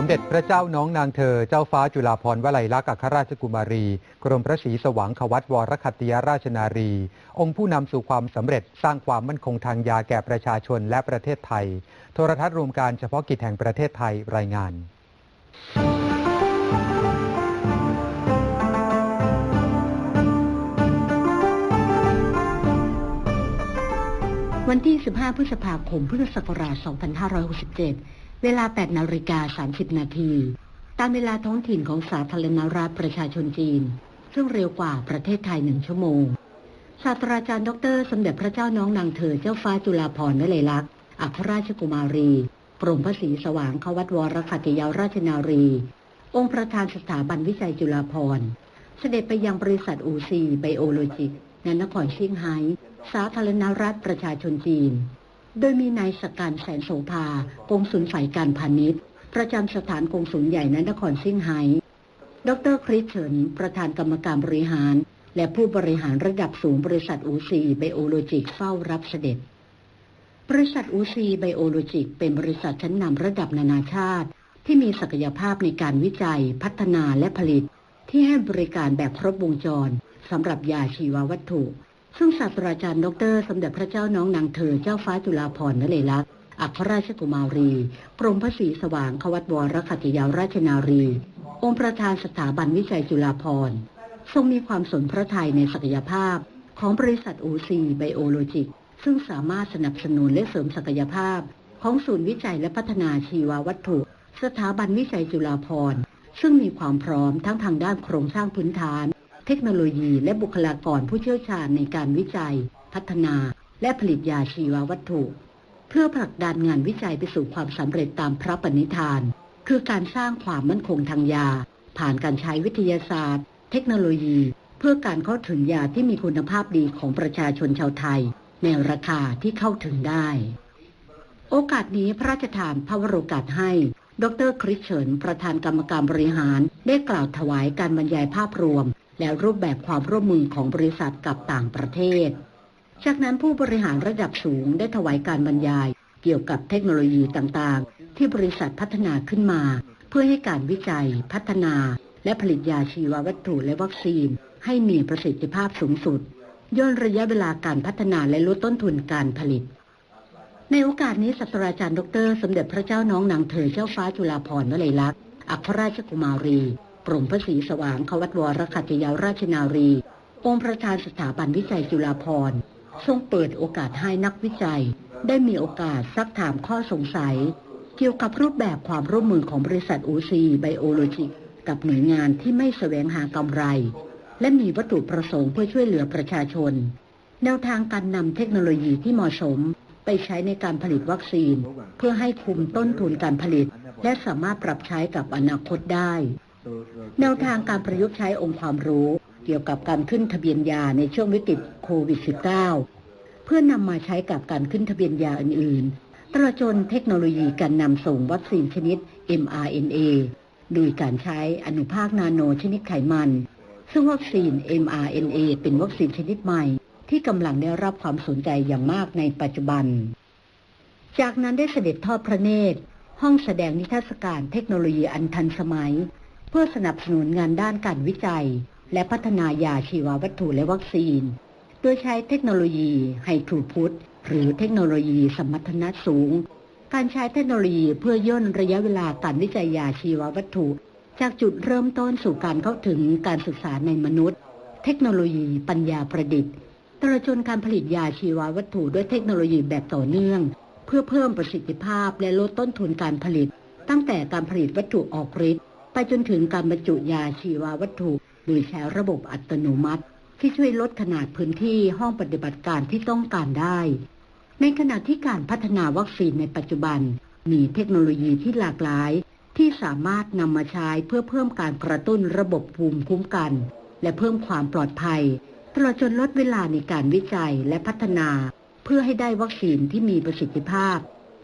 สมเด็จพระเจ้าน้องนางเธอ เจ้าฟ้าจุฬาภรณ์วลัยลักษณ์อัครราชกุมารี กรมพระศรีสว่างขวัตวรคัตติยราชนารี องค์ผู้นำสู่ความสำเร็จสร้างความมั่นคงทางยาแก่ประชาชนและประเทศไทย โทรทัศน์รวมการเฉพาะกิจแห่งประเทศไทยรายงานวันที่ 15 พฤษภาคม พุทธศักราช 2567 เวลา 8 นาฬิกา 30 นาที ตามเวลาท้องถิ่นของสาธารณรัฐประชาชนจีน ซึ่งเร็วกว่าประเทศไทยหนึ่งชั่วโมง ศาสตราจารย์ดร สมเด็จพระเจ้าน้องนางเธอเจ้าฟ้าจุฬาภรณ์วลัยลักษณ์อัครราชกุมารีกรมพระศรีสว่างขวัตวรคัติยาราชนารี องค์ประธานสถาบันวิจัยจุฬาภรณ์ เสด็จไปยังบริษัทอูซีไบโอโลจิกในนครเชียงไฮ้สาธารณรัฐประชาชนจีน โดยมีนายสการแสนโสภากงสุลฝ่ายการพาณิชย์ ประจำสถานกงสุลใหญ่ในนครซี่งไฮ้ดรคริสเฉินประธานกรรมการบริหาร และผู้บริหารระดับสูงบริษัทอูซีไบโอโลจิกเฝ้ารับเสด็จ บริษัทอูซีไบโอโลจิกเป็นบริษัทชั้นนำระดับนานาชาติ ที่มีศักยภาพในการวิจัย พัฒนาและผลิต ที่ให้บริการแบบครบวงจรสำหรับยาชีววัตถุ ซึ่งศาสตราจารย์ดร สมเด็จพระเจ้าน้องนางเธอเจ้าฟ้าจุฬาภรณ์นเลลักษณ์อัครราชกุมารีกรมพระศรีสว่างขวัตวรคัตติยาราชนารี องค์ประธานสถาบันวิจัยจุฬาภรณ์ ทรงมีความสนพระทัยในศักยภาพ ของบริษัทอูซีไบโอโลจิก ซึ่งสามารถสนับสนุนและเสริมศักยภาพ ของศูนย์วิจัยและพัฒนาชีววัตถุ สถาบันวิจัยจุฬาภรณ์ ซึ่งมีความพร้อมทั้งทางด้านโครงสร้างพื้นฐาน เทคโนโลยีและบุคลากรผู้เชี่ยวชาญในการวิจัย พัฒนา และผลิตยาชีววัตถุ เพื่อผลักดันงานวิจัยไปสู่ความสำเร็จตามพระปณิธาน คือการสร้างความมั่นคงทางยา ผ่านการใช้วิทยาศาสตร์ เทคโนโลยี เพื่อการเข้าถึงยาที่มีคุณภาพดีของประชาชนชาวไทย ในราคาที่เข้าถึงได้ โอกาสนี้พระราชทานพระวโรกาสให้ดรคริสเฉินประธานกรรมการบริหาร ได้กล่าวถวายการบรรยายภาพรวม และรูปแบบความร่วมมือของบริษัทกับต่างประเทศ จากนั้นผู้บริหารระดับสูงได้ถวายการบรรยาย เกี่ยวกับเทคโนโลยีต่างๆ ที่บริษัทพัฒนาขึ้นมา เพื่อให้การวิจัย พัฒนา และผลิตยาชีววัตถุและวัคซีน ให้มีประสิทธิภาพสูงสุด ย่นระยะเวลาการพัฒนาและลดต้นทุนการผลิตในโอกาสนี้ศาสตราจารย์ดร สมเด็จพระเจ้าน้องนางเธอเจ้าฟ้าจุฬาภรณ์วลัยลักษณ์อัครราชกุมารี กรมพระศรีสว่างขวัตวรคัตยาราชนารี องค์ประธานสถาบันวิจัยจุฬาภรณ์ทรงเปิดโอกาสให้นักวิจัย ได้มีโอกาสซักถามข้อสงสัย เกี่ยวกับรูปแบบความร่วมมือของบริษัทอูซีไบโอโลจิกกับหน่วยงานที่ไม่แสวงหากำไร และมีวัตถุประสงค์เพื่อช่วยเหลือประชาชน แนวทางการนำเทคโนโลยีที่เหมาะสมไปใช้ในการผลิตวัคซีน เพื่อให้คุมต้นทุนการผลิต และสามารถปรับใช้กับอนาคตได้ แนวทางการประยุกต์ใช้องค์ความรู้ เกี่ยวกับการขึ้นทะเบียนยาในช่วงวิกฤตโควิด -19 เพื่อนำมาใช้กับการขึ้นทะเบียนยาอื่นๆ ตลอดจนเทคโนโลยีการนำส่งวัคซีนชนิด mRNA โดยการใช้อนุภาคนาโนชนิดไขมัน ซึ่งวัคซีน mRNA เป็นวัคซีนชนิดใหม่ ที่กำลังได้รับความสนใจอย่างมากในปัจจุบัน จากนั้นได้เสด็จทอดพระเนตรห้องแสดงนิทรรศการเทคโนโลยีอันทันสมัย เพื่อสนับสนุนงานด้านการวิจัย และพัฒนายาชีววัตถุและวัคซีน โดยใช้เทคโนโลยีไฮทรูพุตหรือเทคโนโลยีสมรรถนะสูง การใช้เทคโนโลยีเพื่อย่นระยะเวลาการวิจัยยาชีววัตถุ จากจุดเริ่มต้นสู่การเข้าถึงการศึกษาในมนุษย์ เทคโนโลยีปัญญาประดิษฐ์ตลอดจนการผลิตยาชีววัตถุด้วยเทคโนโลยีแบบต่อเนื่อง เพื่อเพิ่มประสิทธิภาพและลดต้นทุนการผลิต ตั้งแต่การผลิตวัตถุออกฤทธิ์ จนถึงการบรรจุยาชีววัตถุ โดยใช้ระบบอัตโนมัติ ที่ช่วยลดขนาดพื้นที่ห้องปฏิบัติการที่ต้องการได้ ในขณะที่การพัฒนาวัคซีนในปัจจุบัน มีเทคโนโลยีที่หลากหลาย ที่สามารถนำมาใช้เพื่อเพิ่มการกระตุ้นระบบภูมิคุ้มกัน และเพิ่มความปลอดภัยตลอดจนลดเวลาในการวิจัยและพัฒนา เพื่อให้ได้วัคซีนที่มีประสิทธิภาพ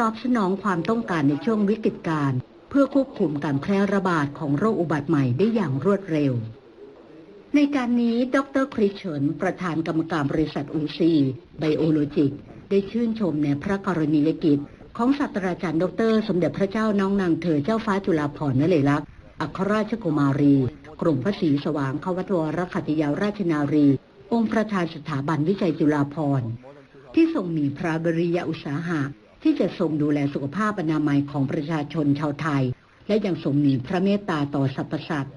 ตอบสนองความต้องการในช่วงวิกฤตการณ์ เพื่อควบคุมการแพร่ระบาดของโรคอุบัติใหม่ได้อย่างรวดเร็ว ในการนี้ ดรคริสเฉินประธานกรรมการบริษัทอูซีไบโอโลจิก ได้ชื่นชมในพระกรณียกิจ ของศาสตราจารย์ดร สมเด็จพระเจ้าน้องนางเธอเจ้าฟ้าจุฬาภรณ์นเลลักษณ์อัครราชกุมารี กรมพระศรีสว่างควัตวรขัตยาราชนารี องค์ประธานสถาบันวิจัยจุฬาภรณ์ที่ทรงมีพระบริยาอุตสาหะ ที่จะทรงดูแลสุขภาพอนามัยของประชาชนชาวไทย และยังทรงมีพระเมตตาต่อสรรพสัตว์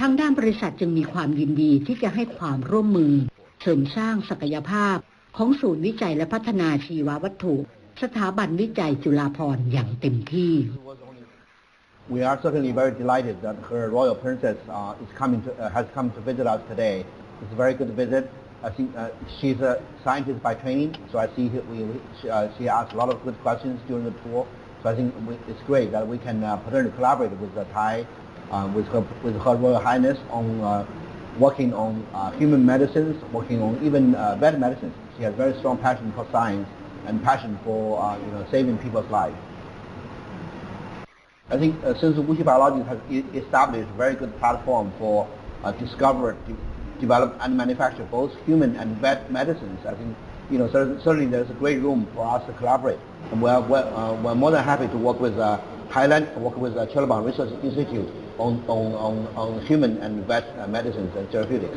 ทางด้านบริษัทจึงมีความยินดีที่จะให้ความร่วมมือ เสริมสร้างศักยภาพ ของศูนย์วิจัยและพัฒนาชีววัตถุ สถาบันวิจัยจุฬาภรณ์อย่างเต็มที่ We are certainly very delighted that Her Royal Princess uh, is coming to, uh, has come to visit us today. It's a very good visit. I think uh, she's a scientist by training, so I see we, she, uh, she asked a lot of good questions during the tour. So I think we, it's great that we can uh, potentially collaborate with the Thai, uh, with, her, with Her Royal Highness on uh, working on uh, human medicines, working on even uh, vet medicines. She has very strong passion for science and passion for uh, you know, saving people's lives. I think uh, since Wuxi Biologics has established a very good platform for uh, develop and manufacture both human and vet medicines, I think you know certainly there's a great room for us to collaborate. And we're, we're, uh, we're more than happy to work with uh, Thailand, work with uh, Chelabang Research Institute on, on, on, on human and vet uh, medicines and therapeutics.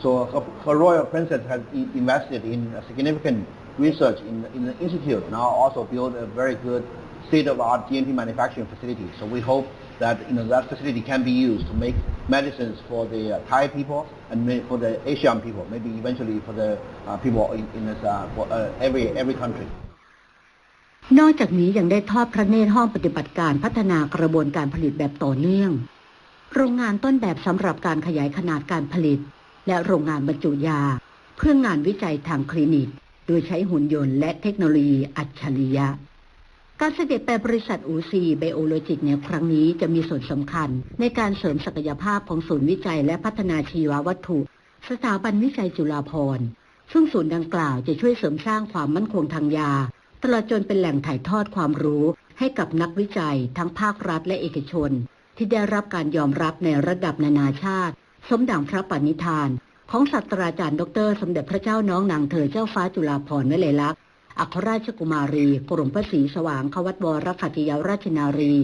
So her, her royal princess has invested in significant research in, in the institute. Now also build a very good state-of-art GMP manufacturing facility. So we hope that you know that facility can be used to make medicines for the uh, Thai people and for the Asian people, maybe eventually for the uh, people in, in this, uh, for, uh, every every country. นอกจากนี้ยังได้ทอดพระเนตรห้องปฏิบัติการพัฒนากระบวนการผลิตแบบต่อเนื่อง โรงงานต้นแบบสำหรับการขยายขนาดการผลิต และโรงงานบรรจุยา เพื่องานวิจัยทางคลินิก โดยใช้หุ่นยนต์และเทคโนโลยีอัจฉริยะ การเสด็จไปบริษัทอูซีไบโอโลจิกในครั้งนี้จะมีส่วนสำคัญ ในการเสริมศักยภาพของศูนย์วิจัยและพัฒนาชีววัตถุ สถาบันวิจัยจุฬาภรณ์ซึ่งศูนย์ดังกล่าวจะช่วยเสริมสร้างความมั่นคงทางยา ตลอดจนเป็นแหล่งถ่ายทอดความรู้ให้กับนักวิจัย ทั้งภาครัฐและเอกชน ที่ได้รับการยอมรับในระดับนานาชาติ สมดังพระปณิธาน ของศาสตราจารย์ดร สมเด็จพระเจ้าน้องนางเธอเจ้าฟ้าจุฬาภรณ์วลัยลักษณ์ อัครราชกุมารี กรมพระศรีสว่างควัตวรขัตยาราชนารี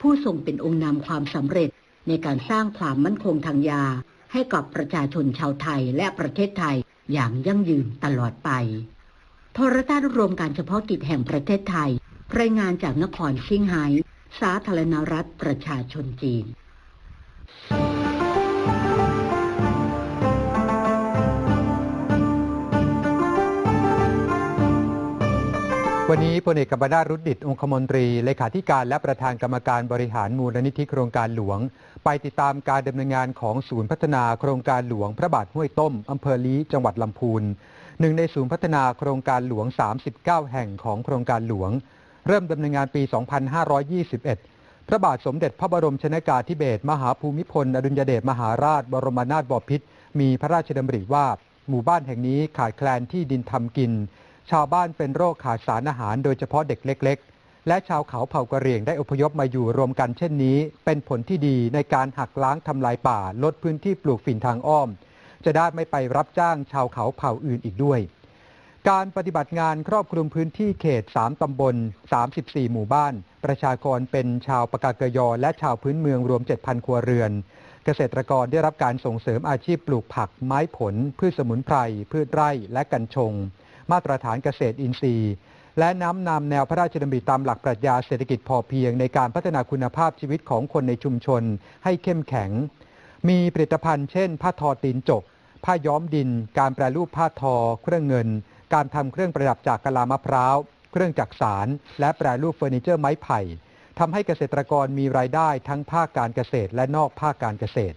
ผู้ทรงเป็นองค์นำความสำเร็จในการสร้างความมั่นคงทางยา ให้กับประชาชนชาวไทยและประเทศไทยอย่างยั่งยืนตลอดไป โทรทัศน์รวมการเฉพาะกิจแห่งประเทศไทย รายงานจากนครซิงไฮ้สาธารณรัฐประชาชนจีน วันนี้พลเอกกัมปนารุดดิตองคมนตรี เลขาธิการและประธานกรรมการบริหารมูลนิธิโครงการหลวง ไปติดตามการดำเนินงานของศูนย์พัฒนาโครงการหลวงพระบาทห้วยต้มอำเภอลี้จังหวัดลำพูนหนึ่งในศูนย์พัฒนาโครงการหลวง 39 แห่งของโครงการหลวง เริ่มดำเนินงานปี 2521 พระบาทสมเด็จพระบรมชนากาธิเบศรมหาภูมิพล อดุลยเดชมหาราช บรมนาถบพิตรมีพระราชดำริว่า หมู่บ้านแห่งนี้ขาดแคลนที่ดินทำกิน ชาวบ้านเป็นโรคขาดสารอาหารโดยเฉพาะเด็กเล็ก ๆ และชาวเขาเผ่ากะเหรี่ยงได้อพยพมาอยู่รวมกันเช่นนี้ เป็นผลที่ดีในการหักล้างทำลายป่า ลดพื้นที่ปลูกฝิ่นทางอ้อม จะได้ไม่ไปรับจ้างชาวเขาเผ่าอื่นอีกด้วย การปฏิบัติงานครอบคลุมพื้นที่เขต 3 ตำบล 34 หมู่บ้าน ประชากรเป็นชาวปากากยอ และชาวพื้นเมืองรวม 7,000 ครัวเรือนเกษตรกรได้รับการส่งเสริมอาชีพปลูกผักไม้ผล พืชสมุนไพรพืชไร่และกัญชง มาตรฐานเกษตรอินทรีย์ และน้ำนำแนวพระราชดำริตามหลักปรัชญาเศรษฐกิจพอเพียงในการพัฒนาคุณภาพชีวิตของคนในชุมชนให้เข้มแข็ง มีผลิตภัณฑ์เช่น ผ้าทอตีนจก ผ้าย้อมดิน การแปรรูปผ้าทอ เครื่องเงิน การทำเครื่องประดับจากกะลามะพร้าว เครื่องจักสารและแปรรูปเฟอร์นิเจอร์ไม้ไผ่ทำให้เกษตรกรมีรายได้ทั้งภาคการเกษตร และนอกภาคการเกษตร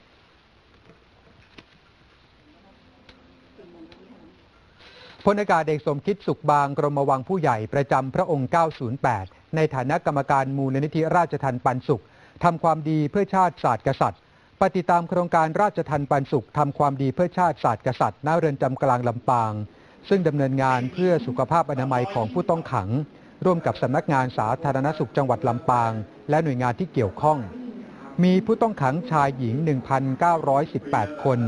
พลอากาศเอกสมคิดสุขบางกรมวังผู้ใหญ่ประจำพระองค์ 908 ในฐานะกรรมการมูลนิธิราชทันปันสุขทำความดีเพื่อชาติศาสตร์กษัตริย์ ปฏิตามโครงการราชทันปันสุขทำความดีเพื่อชาติศาสตร์กษัตริย์ณเรือนจำกลางลำปาง ซึ่งดำเนินงานเพื่อสุขภาพอนามัยของผู้ต้องขัง ร่วมกับสำนักงานสาธารณสุขจังหวัดลำปาง และหน่วยงานที่เกี่ยวข้อง มีผู้ต้องขังชายหญิง 1,918 คน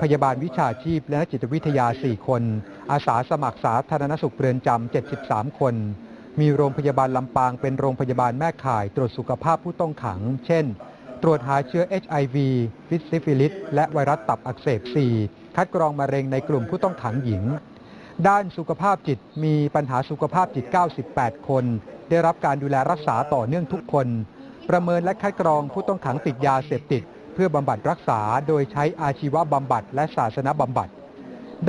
พยาบาลวิชาชีพและจิตวิทยา 4 คน อาสาสมัครสาธารณสุขเรือนจำ 73 คน มีโรงพยาบาลลำปางเป็นโรงพยาบาลแม่ข่ายตรวจสุขภาพผู้ต้องขัง เช่น ตรวจหาเชื้อ HIV ฟิสซิฟิลิส และไวรัสตับอักเสบ 4 คัดกรองมะเร็งในกลุ่มผู้ต้องขังหญิง ด้านสุขภาพจิตมีปัญหาสุขภาพจิต 98 คน ได้รับการดูแลรักษาต่อเนื่องทุกคน ประเมินและคัดกรองผู้ต้องขังติดยาเสพติด เพื่อบำบัดรักษาโดยใช้อาชีวบำบัดและศาสนบำบัด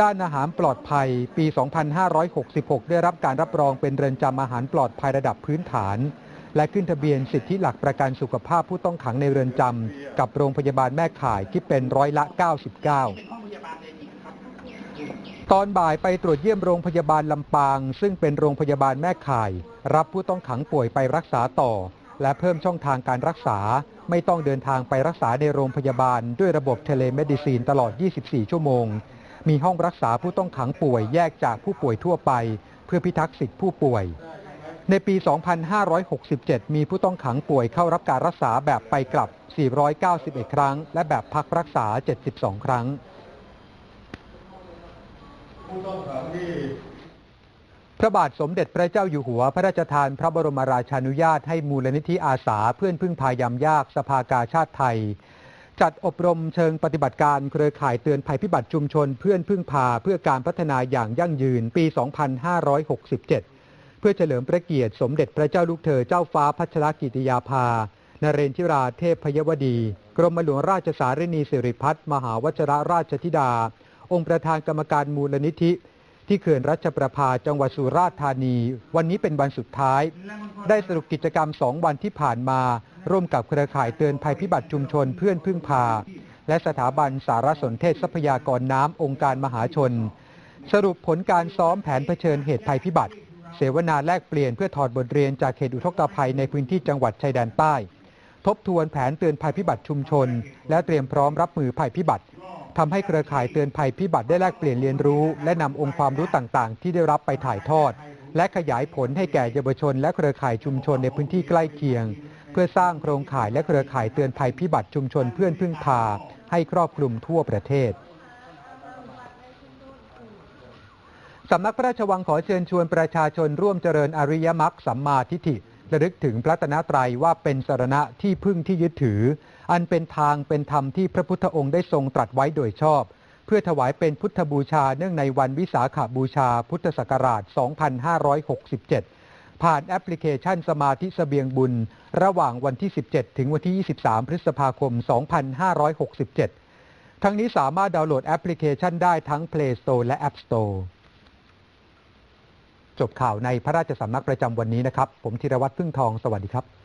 ด้านอาหารปลอดภัยปี 2566 ได้รับการรับรองเป็นเรือนจำอาหารปลอดภัยระดับพื้นฐาน และขึ้นทะเบียนสิทธิหลักประกันสุขภาพผู้ต้องขังในเรือนจำกับโรงพยาบาลแม่ข่ายที่เป็นร้อยละ 99 ตอนบ่ายไปตรวจเยี่ยมโรงพยาบาลลำปาง ซึ่งเป็นโรงพยาบาลแม่ข่าย รับผู้ต้องขังป่วยไปรักษาต่อ และเพิ่มช่องทางการรักษา ไม่ต้องเดินทางไปรักษาในโรงพยาบาล ด้วยระบบเทเลเมดิซีนตลอด 24 ชั่วโมง มีห้องรักษาผู้ต้องขังป่วยแยกจากผู้ป่วยทั่วไป เพื่อพิทักษ์สิทธิผู้ป่วย ในปี 2567 มีผู้ต้องขังป่วยเข้ารับการรักษาแบบไปกลับ 491 ครั้ง และแบบพักรักษา 72 ครั้งพระบาทสมเด็จพระเจ้าอยู่หัว พระราชทานพระบรมราชานุญาตให้มูลนิธิอาสาเพื่อนพึ่งพายามยากสภากาชาติไทย จัดอบรมเชิงปฏิบัติการเครือข่ายเตือนภัยพิบัติชุมชน เพื่อนพึ่งพาเพื่อการพัฒนาอย่างยั่งยืนปี 2567 เพื่อเฉลิมพระเกียรติสมเด็จพระเจ้าลูกเธอเจ้าฟ้าพัชรกิติยาภา นเรนทิราเทพพยวดี กรมหลวงราชสารินีสิริพัฒน์มหาวชรราชธิดา องค์ประธานกรรมการมูลนิธิ ที่เขื่อนรัชประภาจังหวัดสุราษฎร์ธานี วันนี้เป็นวันสุดท้าย ได้สรุปกิจกรรมสองวันที่ผ่านมา ร่วมกับเครือข่ายเตือนภัยพิบัติชุมชนเพื่อนพึ่งพา และสถาบันสารสนเทศทรัพยากรน้ำองค์การมหาชน สรุปผลการซ้อมแผนเผชิญเหตุภัยพิบัติ เสวนาแลกเปลี่ยนเพื่อถอดบทเรียนจากเหตุอุทกภัยในพื้นที่จังหวัดชายแดนใต้ ทบทวนแผนเตือนภัยพิบัติชุมชน และเตรียมพร้อมรับมือภัยพิบัติ ทำให้เครือข่ายเตือนภัยพิบัติได้แลกเปลี่ยนเรียนรู้ และนำองค์ความรู้ต่างๆ ที่ได้รับไปถ่ายทอด และขยายผลให้แก่เยาวชน และเครือข่ายชุมชนในพื้นที่ใกล้เคียง เพื่อสร้างโครงข่ายและเครือข่ายเตือนภัยพิบัติชุมชนเพื่อนพึ่งพา ให้ครอบคลุมทั่วประเทศสำนักพระราชวังขอเชิญชวนประชาชนร่วมเจริญอริยมรรคสัมมาทิฏฐิระลึกถึงพระตนะไตรว่าเป็นสารณะที่พึ่งที่ยึดถือ อันเป็นทางเป็นธรรมที่พระพุทธองค์ได้ทรงตรัสไว้โดยชอบ เพื่อถวายเป็นพุทธบูชาเนื่องในวันวิสาขาบูชาพุทธศักราช 2567 ผ่านแอปพลิเคชันสมาธิเสบียงบุญ ระหว่างวันที่ 17 ถึงวันที่ 23 พฤษภาคม 2567 ทั้งนี้สามารถดาวน์โหลดแอปพลิเคชันได้ทั้ง Play Store และ App Store จบข่าวในพระราชสำนักประจำวันนี้นะครับ ผมธีรวัตรพึ่งทอง สวัสดีครับ